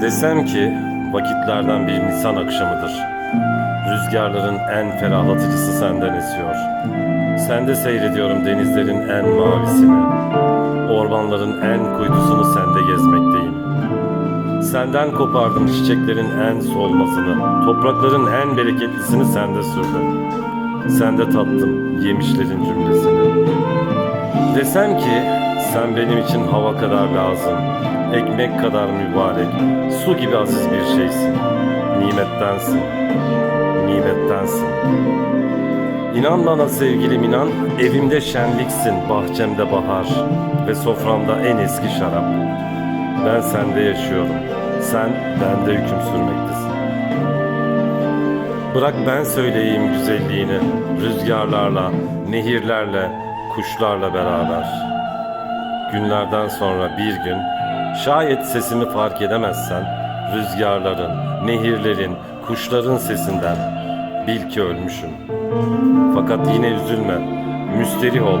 Desem ki vakitlerden bir Nisan akşamıdır. Rüzgarların en ferahlatıcısı senden esiyor. Sende seyrediyorum denizlerin en mavisini. Ormanların en kuytusunu sende gezmekteyim. Senden kopardım çiçeklerin en solmasını. Toprakların en bereketlisini sende sürdüm. Sende tattım yemişlerin cümlesini. Desem ki sen benim için hava kadar lazım, ekmek kadar mübarek, su gibi aziz bir şeysin. Nimettensin, nimettensin. İnan bana sevgilim inan, evimde şenliksin, bahçemde bahar ve soframda en eski şarap. Ben sende yaşıyorum, sen bende hüküm sürmektesin. Bırak ben söyleyeyim güzelliğini, rüzgarlarla, nehirlerle, kuşlarla beraber. Günlerden sonra bir gün, şayet sesimi fark edemezsen, rüzgarların, nehirlerin, kuşların sesinden bil ki ölmüşüm. Fakat yine üzülme, müsterih ol.